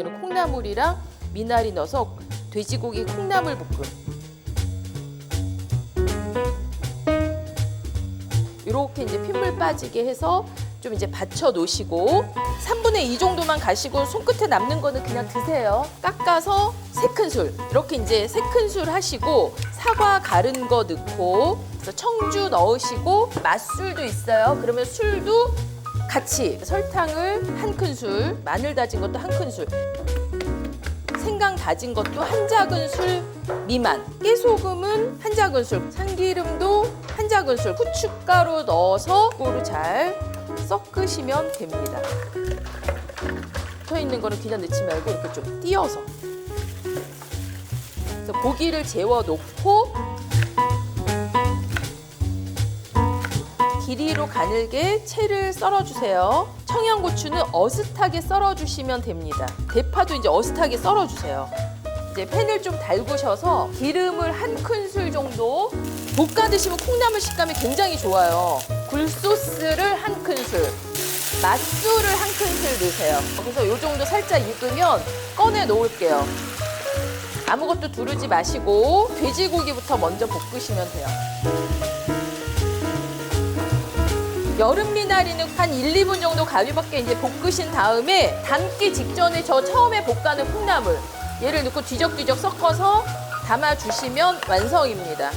오늘은 콩나물이랑 미나리 넣어서 돼지고기 콩나물 볶음. 이렇게 이제 핏물 빠지게 해서 좀 이제 받쳐 놓으시고 3분의 2 정도만 가시고 손끝에 남는 거는 그냥 드세요. 깎아서 세 큰술 이렇게 이제 세 큰술 하시고 사과 가른 거 넣고 청주 넣으시고 맛술도 있어요. 그러면 술도 같이 설탕을 한 큰술, 마늘 다진 것도 한 큰술, 생강 다진 것도 한 작은술 미만, 깨소금은 한 작은술, 참기름도 한 작은술, 후춧가루 넣어서 고루 잘 섞으시면 됩니다. 붙어 있는 거는 그냥 넣지 말고 이렇게 좀 띄어서. 고기를 재워 놓고 길이로 가늘게 채를 썰어주세요. 청양고추는 어슷하게 썰어주시면 됩니다. 대파도 이제 어슷하게 썰어주세요. 이제 팬을 좀 달구셔서 기름을 한 큰술 정도 볶아 드시면 콩나물 식감이 굉장히 좋아요. 굴소스를 한 큰술, 맛술을 한 큰술 넣으세요. 그래서 이 정도 살짝 익으면 꺼내 놓을게요. 아무것도 두르지 마시고 돼지고기부터 먼저 볶으시면 돼요. 여름 미나리는 한 1, 2분 정도 가위밖에 이제 볶으신 다음에 담기 직전에 저 처음에 볶아는 콩나물 얘를 넣고 뒤적뒤적 섞어서 담아주시면 완성입니다.